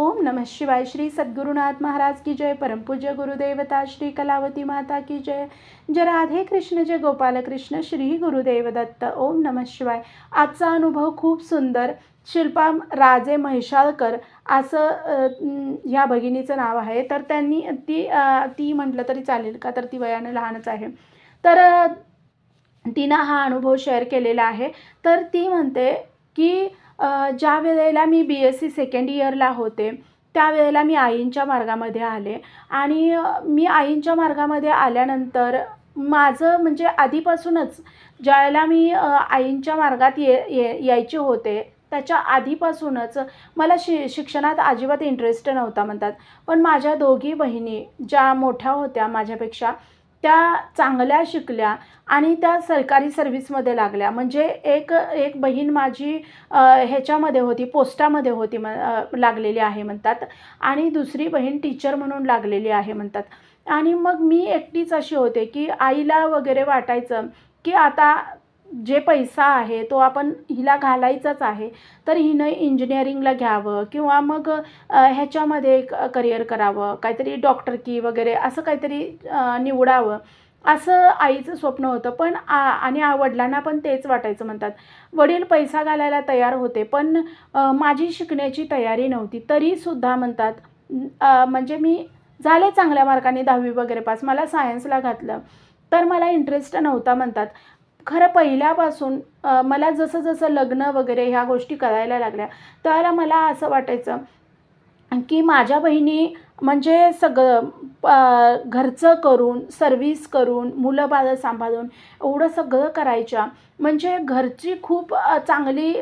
ओम नमः शिवाय श्री सद्गुरुनाथ महाराज की जय परमपूज्य गुरुदेवता श्री कलावती माता की जय। जय राधे कृष्ण जय गोपाल कृष्ण श्री गुरुदेव दत्त। ओम नमः शिवाय। आजचा अनुभव खूप सुंदर शिल्पा राजे महिषाळकर असं ह्या भगिनीचं नाव आहे. तर त्यांनी ती ती म्हटलं तरी चालेल का? तर ती वयानं लहानच आहे. तर तिनं हा अनुभव शेअर केलेला आहे. तर ती म्हणते की ज्या वेळेला मी बी एस सी सेकंड इयरला होते त्यावेळेला मी आईंच्या मार्गामध्ये आले. आणि मी आईंच्या मार्गामध्ये आल्यानंतर माझं म्हणजे आधीपासूनच ज्यावेळेला मी आईंच्या मार्गात ये ये यायचे होते त्याच्या आधीपासूनच मला शि शिक्षणात अजिबात इंटरेस्ट नव्हता म्हणतात. पण माझ्या दोघी बहिणी ज्या मोठ्या होत्या माझ्यापेक्षा त्या चांगल्या शिकल्या आणि त्या सरकारी सर्व्हिसमध्ये लागल्या. म्हणजे एक एक बहीण माझी ह्याच्यामध्ये होती पोस्टामध्ये होती म लागलेली आहे म्हणतात. आणि दुसरी बहीण टीचर म्हणून लागलेली आहे म्हणतात. आणि मग मी एकटीच अशी होते की आईला वगैरे वाटायचं की आता जे पैसा आहे तो आपण हिला घालायचाच आहे तर हिनं इंजिनिअरिंगला घ्यावं किंवा मग ह्याच्यामध्ये करिअर करावं काहीतरी डॉक्टर की वगैरे असं काहीतरी निवडावं. असं आईचं स्वप्न होतं. पण आ आणि वडिलांना पण तेच वाटायचं म्हणतात. वडील पैसा घालायला तयार होते पण माझी शिकण्याची तयारी नव्हती. तरीसुद्धा म्हणतात म्हणजे मी झाले चांगल्या मार्काने दहावी वगैरे पास मला सायन्सला घातलं. तर मला इंटरेस्ट नव्हता म्हणतात. खरं पहिल्यापासून मला जसं जसं लग्न वगैरे ह्या गोष्टी करायला लागल्या तर मला असं वाटायचं की माझ्या बहिणी म्हणजे सगळं घरचं करून सर्विस करून मुलं बाळं सांभाळून एवढं सगळं करायच्या. म्हणजे घरची खूप चांगली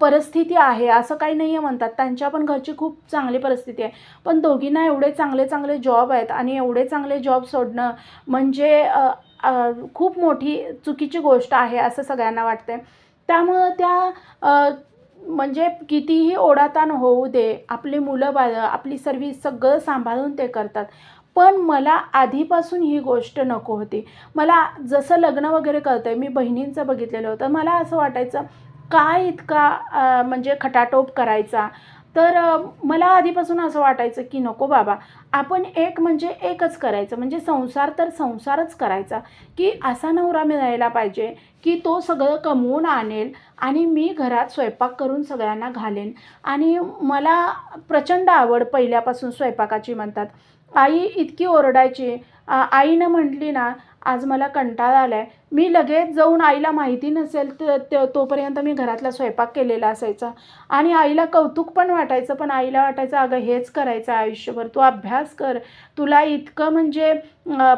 परिस्थिती आहे असं काही नाही आहे म्हणतात. त्यांच्या पण घरची खूप चांगली परिस्थिती आहे. पण दोघींना एवढे चांगले चांगले जॉब आहेत आणि एवढे चांगले जॉब सोडणं म्हणजे खूप मोठी चुकीची गोष्ट आहे असं सगळ्यांना वाटतं त्यामुळं त्या म्हणजे कितीही ओढाताण होऊ दे आपली मुलं बाळं आपली सर्विस सगळं सांभाळून ते करतात. पण मला आधीपासून ही गोष्ट नको होती. मला जसं लग्न वगैरे करतं आहे मी बहिणींचं बघितलेलं होतं. मला असं वाटायचं काय इतका म्हणजे खटाटोप करायचा? तर मला आधीपासून असं वाटायचं की नको बाबा आपण एक म्हणजे एकच करायचं. म्हणजे संसार तर संसारच करायचा. की असा नवरा मिळायला पाहिजे की तो सगळं कमवून आणेल आणि मी घरात स्वयंपाक करून सगळ्यांना घालेन. आणि मला प्रचंड आवड पहिल्यापासून स्वयंपाकाची म्हणतात. आई इतकी ओरडायची. आईनं म्हटली ना आज मला कंटाळा आला आहे मी लगेच जाऊन आईला माहिती नसेल तर तोपर्यंत मी घरातला स्वयंपाक केलेला असायचा. आणि आईला कौतुक पण वाटायचं पण आईला वाटायचं अगं हेच करायचं आयुष्यभर तू अभ्यास कर. तुला इतकं म्हणजे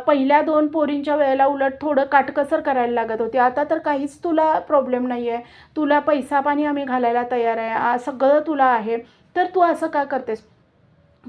पहिल्या दोन पोरींच्या वेळेला उलट थोडं काटकसर करायला लागत होती. आता तर काहीच तुला प्रॉब्लेम नाही आहे तुला पैसा पाणी आम्ही घालायला तयार आहे. सगळं तुला आहे. तर तू असं का करतेस?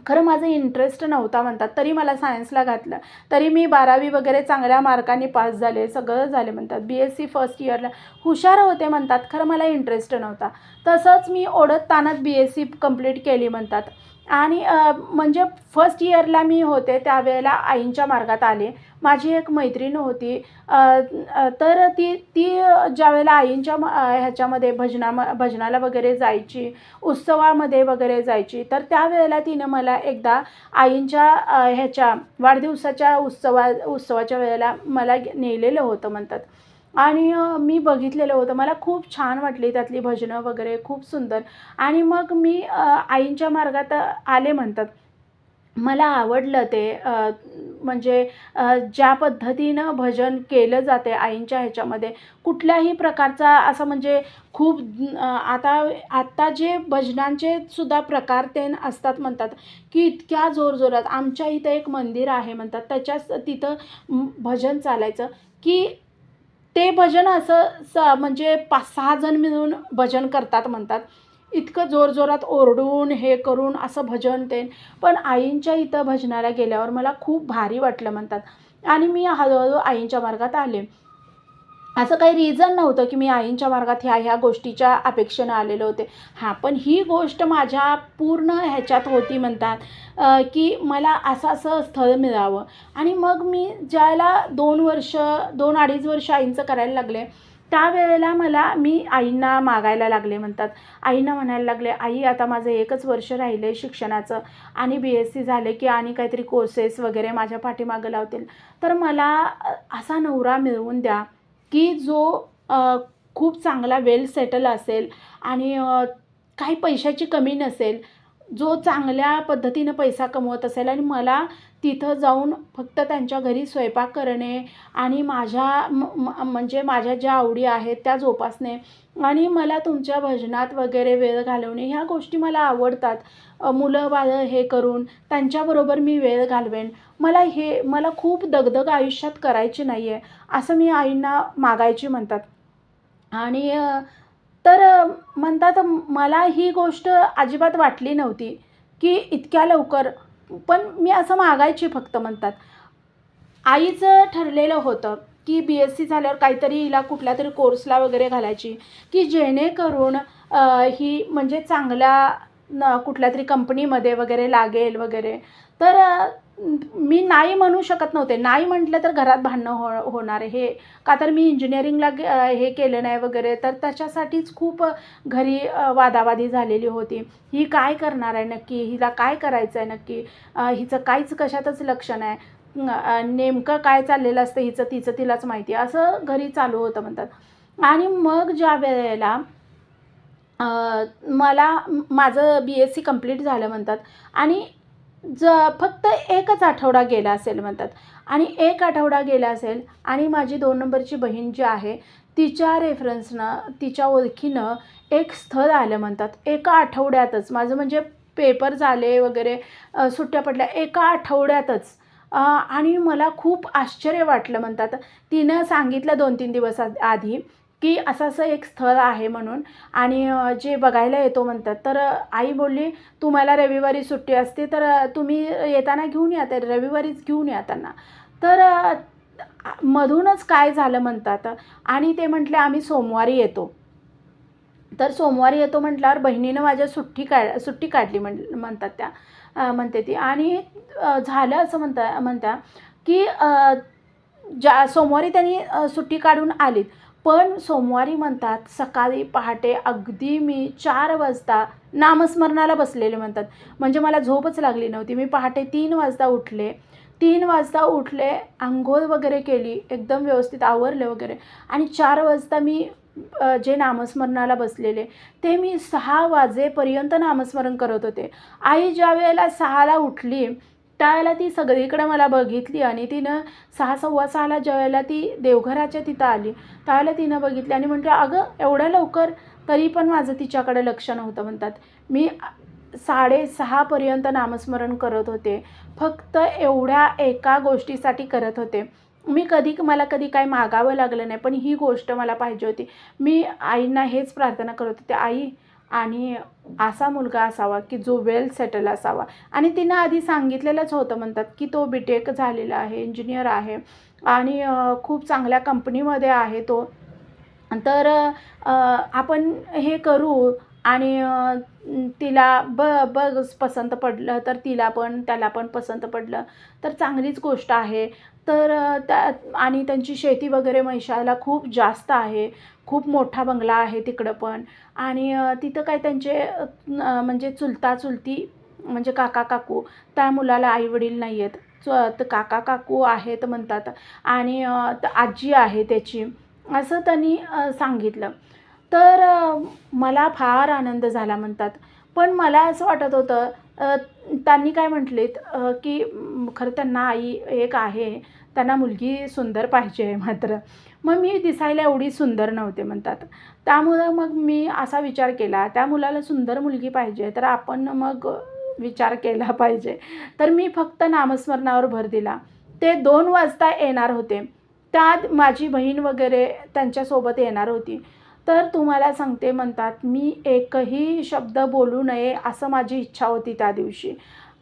खरं माझं इंटरेस्ट नव्हता म्हणतात तरी मला सायन्सला घातलं. तरी मी बारावी वगैरे चांगल्या मार्काने पास झाले सगळं झाले म्हणतात. बी एस सी फर्स्ट इयरला हुशार होते म्हणतात खरं मला इंटरेस्ट नव्हता. तसंच मी ओढत तानात बी एस सी कंप्लीट केली म्हणतात. आणि म्हणजे फर्स्ट इयरला मी होते त्यावेळेला आईंच्या मार्गात आले. माझी एक मैत्रीण होती. तर ती ती ज्यावेळेला आईंच्या ह्याच्यामध्ये भजना भजनाला वगैरे जायची उत्सवामध्ये वगैरे जायची तर त्यावेळेला तिनं मला एकदा आईंच्या ह्याच्या वाढदिवसाच्या उत्सवा उत्सवाच्या वेळेला मला नेलेलं होतं म्हणतात. आणि मी बघितलेलं होतं. मला खूप छान वाटली त्यातली भजनं वगैरे खूप सुंदर. आणि मग मी आईंच्या मार्गात आले म्हणतात. मला आवडलं ते म्हणजे ज्या पद्धतीनं भजन केलं जाते आईंच्या ह्याच्यामध्ये कुठल्याही प्रकारचा असं म्हणजे खूप आता आत्ता जे भजनांचे सुद्धा प्रकार ते असतात म्हणतात की इतक्या जोरजोरात आमच्या इथं एक मंदिर आहे म्हणतात त्याच्याच तिथं भजन चालायचं की ते भजन असं स म्हणजे पाच सहा जण मिळून भजन करतात म्हणतात. इतकं जोरजोरात ओरडून हे करून असं भजन ते. पण आईंच्या इथं भजनाला गेल्यावर मला खूप भारी वाटलं म्हणतात. आणि मी हळूहळू आईंच्या मार्गात आले. असं काही रिझन नव्हतं की मी आईंच्या मार्गात ह्या ह्या गोष्टीच्या अपेक्षेनं आलेले होते. हां पण ही गोष्ट माझ्या पूर्ण ह्याच्यात होती म्हणतात की मला असं असं स्थळ मिळावं. आणि मग मी ज्याला दोन वर्ष दोन अडीच वर्ष आईंचं करायला लागले त्यावेळेला मला मी आईंना मागायला लागले म्हणतात. आईंना म्हणायला लागले आई आता माझं एकच वर्ष राहिलं आहे शिक्षणाचं आणि बी एस सी झाले की आणि काहीतरी कोर्सेस वगैरे माझ्या पाठीमागं लावतील. तर मला असा नवरा मिळवून द्या. की जो खूप चांगला वेल सेटल असेल आणि काही पैशाची कमी नसेल जो चांगल्या पद्धतीनं पैसा कमवत असेल आणि मला तिथं जाऊन फक्त त्यांच्या घरी स्वयंपाक करणे आणि माझ्या म म्हणजे माझ्या ज्या आवडी आहेत त्या जोपासणे आणि मला तुमच्या भजनात वगैरे वेळ घालवणे ह्या गोष्टी मला आवडतात. मुलं बाळं हे करून त्यांच्याबरोबर मी वेळ घालवेन. मला हे मला खूप दगदग आयुष्यात करायची नाही आहे असं मी आईंना मागायची म्हणतात. आणि तर म्हणतात मला ही गोष्ट अजिबात वाटली नव्हती की इतक्या लवकर पण मी असं मागायची फक्त म्हणतात. आईचं ठरलेलं होतं की बी एस सी झाल्यावर काहीतरी हिला कुठल्या तरी कोर्सला वगैरे घालायची की जेणेकरून ही म्हणजे चांगल्या न कुठल्या तरी कंपनीमध्ये वगैरे लागेल वगैरे. तर मी नाही म्हणू शकत नव्हते. नाही म्हटलं तर घरात भांडणं हो होणार हे का तर मी इंजिनिअरिंगला हे केलं नाही वगैरे. तर त्याच्यासाठीच खूप घरी वादावादी झालेली होती. ही काय करणार आहे नक्की? हिला काय करायचं आहे नक्की हिचं काहीच कशातच लक्ष नाही. नेमकं काय चाललेलं असतं हिचं तिचं तिलाच माहिती. आहे असं घरी चालू होतं म्हणतात. आणि मग ज्या वेळेला मला माझं बी एस सी कंप्लीट झालं म्हणतात. आणि ज फक्त एकच आठवडा गेला असेल म्हणतात. आणि एक आठवडा गेला असेल आणि माझी दोन नंबरची बहीण जी आहे तिच्या रेफरन्सनं तिच्या ओळखीनं एक स्थळ आलं म्हणतात. एका आठवड्यातच. माझं म्हणजे पेपर झाले वगैरे सुट्ट्या पडल्या एका आठवड्यातच. आणि मला खूप आश्चर्य वाटलं म्हणतात. तिनं सांगितलं दोन तीन दिवस आ- आधी की असं असं एक स्थळ आहे म्हणून. आणि जे बघायला येतो म्हणतात तर आई बोलली तुम्हाला रविवारी सुट्टी असते तर तुम्ही येताना घेऊन या तर रविवारीच घेऊन या त्यांना. तर मधूनच काय झालं म्हणतात आणि ते म्हटले आम्ही सोमवारी येतो. तर सोमवारी येतो म्हटल्यावर बहिणीनं माझ्या सुट्टी काढ सुट्टी काढली म्हण म्हणतात त्या म्हणते ती. आणि झालं असं म्हणता म्हणत्या की ज्या सोमवारी त्यांनी सुट्टी काढून आलीत. पण सोमवारी म्हणतात सकाळी पहाटे अगदी मी चार वाजता नामस्मरणाला बसलेले म्हणतात. म्हणजे मला झोपच लागली नव्हती. मी पहाटे तीन वाजता उठले. तीन वाजता उठले आंघोळ वगैरे केली एकदम व्यवस्थित आवरले वगैरे. आणि चार वाजता मी जे नामस्मरणाला बसलेले ते मी सहा वाजेपर्यंत नामस्मरण करत होते. आई ज्या वेळेला सहाला उठली त्यावेळेला ती सगळीकडे मला बघितली आणि तिनं सहा सव्वा सहाला ज्यावेळेला ती देवघराच्या तिथं आली. त्यावेळेला तिनं बघितली आणि म्हटलं अगं एवढ्या लवकर तरी पण माझं तिच्याकडे लक्ष नव्हतं म्हणतात. मी साडेसहापर्यंत नामस्मरण करत होते. फक्त एवढ्या एका गोष्टीसाठी करत होते. मी कधी मला कधी काही मागावं लागलं नाही पण ही गोष्ट मला पाहिजे होती. मी आईंना हेच प्रार्थना करत होते आई आणि असा मुलगा असावा की जो वेल सेटल असावा. आणि तिनं आधी सांगितलेलंच होतं म्हणतात की तो बी टेक झालेला आहे इंजिनियर आहे आणि खूप चांगल्या कंपनीमध्ये आहे तो. तर आपण हे करू आणि तिला ब बघ पसंत पडलं तर तिला पण त्याला पण पसंत पडलं. तर चांगलीच गोष्ट आहे. तर त्या आणि त्यांची शेती वगैरे म्हैशाला खूप जास्त आहे. खूप मोठा बंगला आहे तिकडं पण. आणि तिथं काय त्यांचे म्हणजे चुलता चुलती म्हणजे काका काकू त्या मुलाला आईवडील नाही आहेत च तर काका काकू आहेत म्हणतात. आणि त- आजी आहे त्याची. असं त्यांनी सांगितलं. तर मला फार आनंद झाला म्हणतात. पण मला असं वाटत होतं त्यांनी काय म्हटलेत की खरं त्यांना आई एक आहे त्यांना मुलगी सुंदर पाहिजे आहे मात्र. मग मी दिसायला एवढी सुंदर नव्हते म्हणतात. त्यामुळं मग मी असा विचार केला त्या मुलाला सुंदर मुलगी पाहिजे तर आपण मग विचार केला पाहिजे. तर मी फक्त नामस्मरणावर भर दिला. ते दोन वाजता येणार होते. त्यात माझी बहीण वगैरे त्यांच्यासोबत येणार होती. तर तुम्हाला सांगते म्हणतात मी एकही शब्द बोलू नये असं माझी इच्छा होती त्या दिवशी.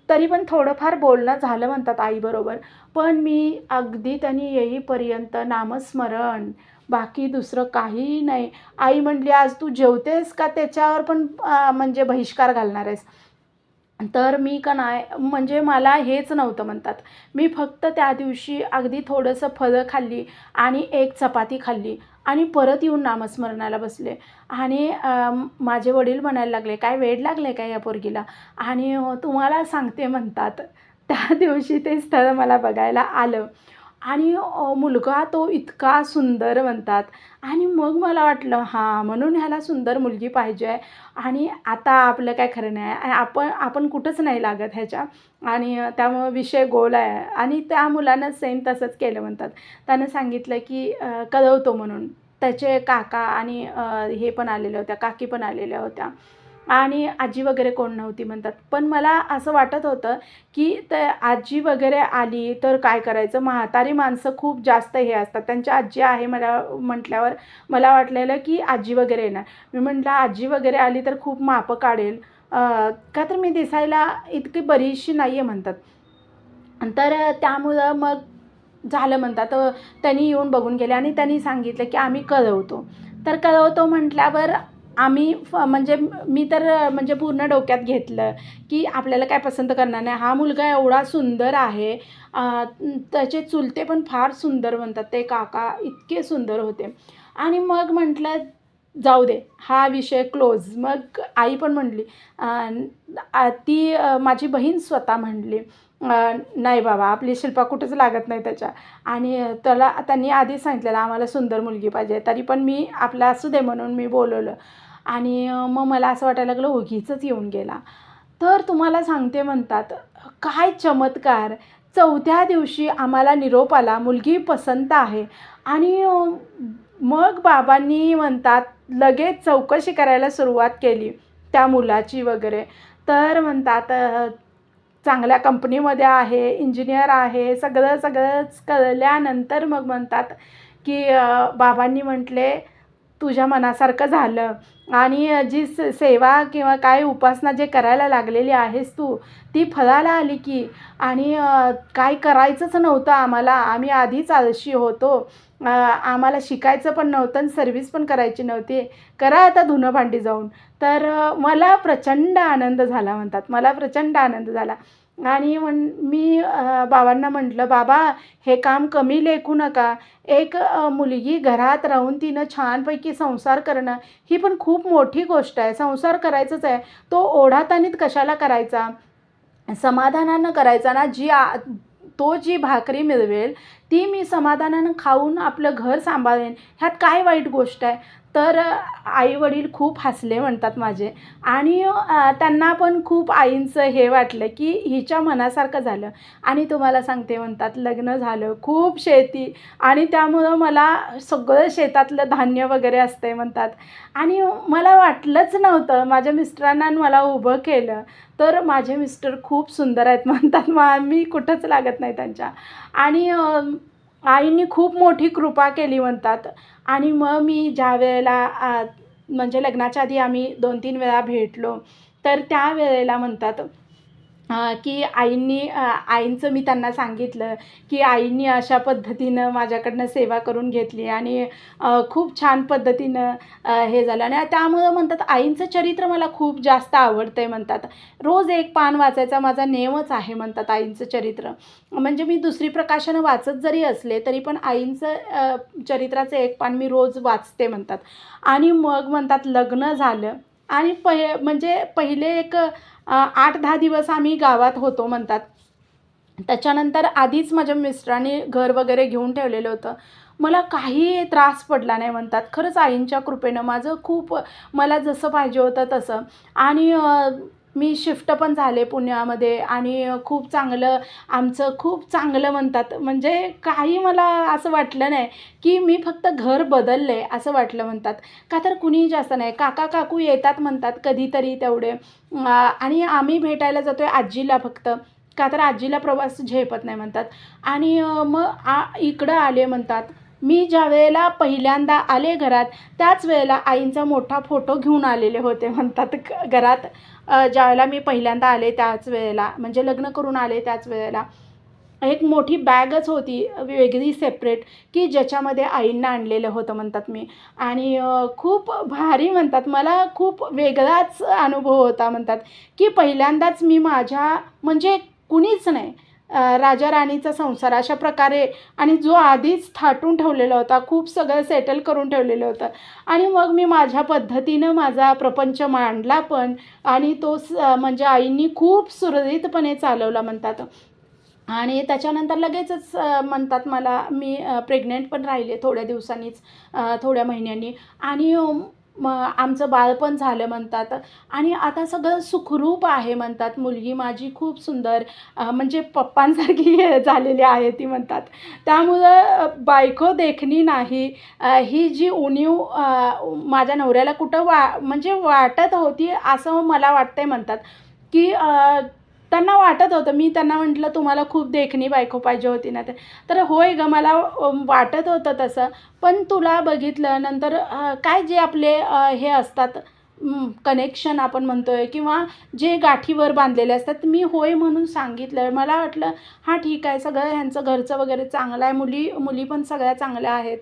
तरी पण थोडंफार बोलणं झालं म्हणतात आईबरोबर पण मी अगदी त्यांनी येईपर्यंत नामस्मरण बाकी दुसरं काही नाही. आई म्हटली आज तू जेवतेस का त्याच्यावर पण म्हणजे बहिष्कार घालणार आहेस? तर मी का नाही म्हणजे मला हेच नव्हतं म्हणतात. मी फक्त त्या दिवशी अगदी थोडंसं फळं खाल्ली आणि एक चपाती खाल्ली आणि परत येऊन नामस्मरणाला बसले. आणि माझे वडील म्हणायला लागले काय वेळ लागले काय या पोरगीला? आणि तुम्हाला सांगते म्हणतात. त्या दिवशी ते स्थळ मला बघायला आलं. आणि मुलगा तो इतका सुंदर म्हणतात. आणि मग मला वाटलं हां म्हणून ह्याला सुंदर मुलगी पाहिजे. आहे आणि आता आपलं काय खरं नाही आणि आपण आपण कुठंच नाही लागत ह्याच्या. आणि त्यामुळं विषय गोल आहे. आणि त्या मुलानं सेम तसंच केलं म्हणतात. त्यानं सांगितलं की कळवतो म्हणून. त्याचे काका आणि हे पण आलेल्या होत्या काकी पण आलेल्या होत्या. आणि आजी वगैरे कोण नव्हती म्हणतात. पण मला असं वाटत होतं की ते आजी वगैरे आली तर काय करायचं? म्हातारी माणसं खूप जास्त हे असतात. त्यांची आजी आहे मला म्हटल्यावर मला वाटलेलं की आजी वगैरे येणार. मी म्हटलं आजी वगैरे आली तर खूप मापं काढेल. का तर मी दिसायला इतकी बरीचशी नाही आहे म्हणतात. तर त्यामुळं मग झालं म्हणतात. त्यांनी येऊन बघून गेले आणि त्यांनी सांगितलं की आम्ही कळवतो. तर कळवतो म्हटल्यावर आम्ही फ म्हणजे मी तर म्हणजे पूर्ण डोक्यात घेतलं की आपल्याला काय पसंत करणार नाही. हा मुलगा एवढा सुंदर आहे. त्याचे चुलते पण फार सुंदर म्हणतात ते काका इतके सुंदर होते. आणि मग म्हटलं जाऊ दे हा विषय क्लोज मग आई पण म्हणली ती माझी बहीण स्वतः म्हणली नाही बाबा आपली शिल्पा कुठंच लागत नाही त्याच्या. आणि त्याला त्यांनी आधीच सांगितलेलं आम्हाला सुंदर मुलगी पाहिजे. तरी पण मी आपला असू दे म्हणून मी बोलवलं. आणि मग मला असं वाटायला लागलं ओघीचंच येऊन गेला. तर तुम्हाला सांगते म्हणतात काय चमत्कार! चौथ्या दिवशी आम्हाला निरोप आला मुलगी पसंत आहे आणि मग बाबांनी म्हणतात लगेच चौकशी करायला सुरुवात केली त्या मुलाची वगैरे. तर म्हणतात चांगल्या कंपनीमध्ये आहे इंजिनियर आहे सगळं सगळंच कळल्यानंतर मग म्हणतात की बाबांनी म्हटले तुझ्या मनासारखं झालं. आणि जी स सेवा किंवा काय उपासना जे करायला लागलेली आहेस तू ती फळाला आली की? आणि काय करायचंच नव्हतं आम्हाला. आम्ही आधीच आळशी होतो. आम्हाला शिकायचं पण नव्हतं आणि सर्व्हिस पण करायची नव्हती. करा आता धुनं भांडी जाऊन. तर मला प्रचंड आनंद झाला म्हणतात. मला प्रचंड आनंद झाला. आणि म्हण मी बाबांना म्हटलं बाबा हे काम कमी लेखू नका. एक मुलगी घरात राहून तिनं छानपैकी संसार करणं ही पण खूप मोठी गोष्ट आहे. संसार करायचंच आहे. तो ओढातानीत कशाला करायचा? समाधानानं करायचा ना? जी आ तो जी भाकरी मिळवेल ती मी समाधानानं खाऊन आपलं घर सांभाळेन. ह्यात काय वाईट गोष्ट आहे? तर आई वडील खूप हसले म्हणतात माझे. आणि त्यांना पण खूप आईंचं हे वाटलं की हिच्या मनासारखं झालं. आणि तुम्हाला सांगते म्हणतात लग्न झालं खूप शेती. आणि त्यामुळं मला सगळं शेतातलं धान्य वगैरे असते म्हणतात. आणि मला वाटलंच नव्हतं माझ्या मिस्टरांना मला उभं केलं. तर माझे मिस्टर खूप सुंदर आहेत म्हणतात. मा मी कुठंच लागत नाही त्यांच्या. आणि आईने खूप मोठी कृपा केली म्हणतात. आणि मग मी ज्या वेळेला म्हणजे लग्नाच्या आधी आम्ही दोन तीन वेळा भेटलो तर त्या वेळेला म्हणतात की आईंनी आईंचं मी त्यांना सांगितलं की आईंनी अशा पद्धतीनं माझ्याकडनं सेवा करून घेतली आणि खूप छान पद्धतीनं हे झालं. आणि त्यामुळं म्हणतात आईंचं चरित्र मला खूप जास्त आवडतं आहे म्हणतात. रोज एक पान वाचायचा माझा नेमच आहे म्हणतात आईंचं चरित्र. म्हणजे मी दुसरी प्रकाशनं वाचत जरी असले तरी पण आईंचं चरित्राचं एक पान मी रोज वाचते म्हणतात. आणि मग म्हणतात लग्न झालं आणि पहि म्हणजे पहिले एक आठ दहा दिवस आम्ही गावात होतो म्हणतात. त्याच्यानंतर आधीच माझ्या मिस्टरांनी घर वगैरे घेऊन ठेवलेलं होतं. मला काही त्रास पडला नाही म्हणतात. खरंच आईंच्या कृपेनं माझं खूप मला जसं पाहिजे होतं तसं. आणि मी शिफ्ट पण झाले पुण्यामध्ये आणि खूप चांगलं आमचं खूप चांगलं म्हणतात. म्हणजे काही मला असं वाटलं नाही की मी फक्त घर बदललं आहे असं वाटलं म्हणतात. का तर कुणीही जास्त नाही. काका काकू येतात म्हणतात कधीतरी तेवढे. आणि आम्ही भेटायला जातो आहे आजीला फक्त. का तर आजीला प्रवास झेपत नाही म्हणतात. आणि मग आ इकडं आले म्हणतात. मी ज्या वेळेला पहिल्यांदा आले घरात त्याच वेळेला आईंचा मोठा फोटो घेऊन आलेले होते म्हणतात क- घरात. ज्या वेळेला मी पहिल्यांदा आले त्याच वेळेला म्हणजे लग्न करून आले त्याच वेळेला. एक मोठी बॅगच होती वेगळी सेपरेट की ज्याच्यामध्ये आईंना आणलेलं होतं म्हणतात मी. आणि खूप भारी म्हणतात मला खूप वेगळाच अनुभव होता म्हणतात की पहिल्यांदाच मी माझ्या म्हणजे कुणीच नाही राजा राणीचा संसार अशा प्रकारे आणि जो आधीच थाटून ठेवलेला होता खूप सगळं सेटल करून ठेवलेलं होतं. आणि मग मी माझ्या पद्धतीनं माझा प्रपंच मांडला पण आणि तो स म्हणजे आईंनी खूप सुरळीतपणे चालवला म्हणतात. आणि त्याच्यानंतर लगेचच म्हणतात मला मी प्रेग्नेंट पण राहिले थोड्या दिवसांनीच थोड्या महिन्यांनी. आणि मग म आमचं बाळपण झालं म्हणतात. आणि आता सगळं सुखरूप आहे म्हणतात. मुलगी माझी खूप सुंदर म्हणजे पप्पांसारखी झालेली आहे ती म्हणतात. त्यामुळं बायको देखणी नाही. ही जी उणीव माझ्या नवऱ्याला कुठं वा म्हणजे वाटत होती असं मला वाटतंय म्हणतात. की त्यांना वाटत होतं. मी त्यांना म्हटलं तुम्हाला खूप देखणी बायको पाहिजे होती ना ते. तर होय ग मला वाटत होतं तसं. पण तुला बघितलं नंतर काय जे आपले हे असतात कनेक्शन आपण म्हणतोय किंवा जे गाठीवर बांधलेले असतात मी होय म्हणून सांगितलं मला वाटलं हां ठीक आहे सगळं ह्यांचं घरचं वगैरे चांगलं आहे. मुली मुली पण सगळ्या चांगल्या आहेत.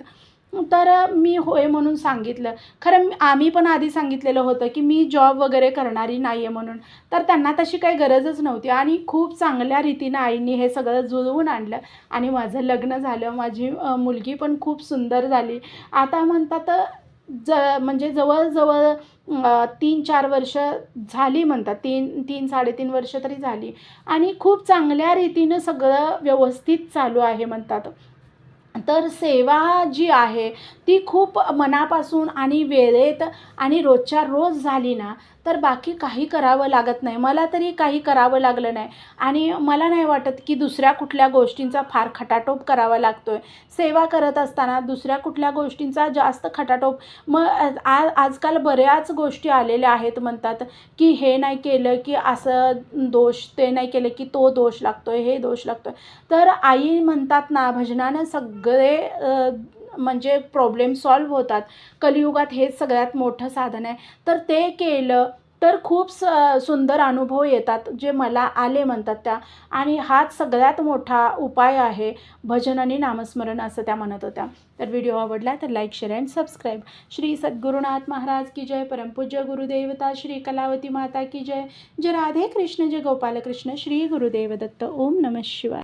तर मी होय म्हणून सांगितलं. खरं आम्ही पण आधी सांगितलेलं होतं की मी जॉब वगैरे करणारी नाही आहे म्हणून. तर त्यांना तशी काही गरजच नव्हती. आणि खूप चांगल्या रीतीनं आईनी हे सगळं जुळवून आणलं. आणि माझं लग्न झालं. माझी मुलगी पण खूप सुंदर झाली. आता म्हणतात ज म्हणजे जवळजवळ तीन चार वर्ष झाली म्हणतात. तीन तीन साडेतीन वर्ष तरी झाली. आणि खूप चांगल्या रीतीनं सगळं व्यवस्थित चालू आहे म्हणतात. तर सेवा जी आहे ती खूप मनापासून आणि वेळेत आणि रोजच्या रोज झाली ना तर बाकी काही करावं लागत नाही. मला तरी काही करावं लागलं नाही. आणि मला नाही वाटत की दुसऱ्या कुठल्या गोष्टींचा फार खटाटोप करावा लागतो आहे सेवा करत असताना दुसऱ्या कुठल्या गोष्टींचा जास्त खटाटोप. मग आ आजकाल बऱ्याच गोष्टी आलेल्या आहेत म्हणतात की हे नाही केलं की असं दोष ते नाही केलं की तो दोष लागतो आहे हे दोष लागतो आहे तर आई म्हणतात ना भजनानं सगळे म्हणजे प्रॉब्लेम सॉल्व्ह होतात. कलियुगात हेच सगळ्यात मोठं साधन आहे. तर ते केलं तर खूप स सुंदर अनुभव येतात जे मला आले म्हणतात त्या. आणि हाच सगळ्यात मोठा उपाय आहे भजन आणि नामस्मरण असं त्या म्हणत होत्या. तर व्हिडिओ आवडला तर like share and subscribe Shri Sadgurunath Maharaj की जय. परमपूज्य गुरुदेवता श्री कलावती माता की जय. जय राधे कृष्ण जय गोपालकृष्ण श्री गुरुदेव दत्त. ओम नमः शिवाय.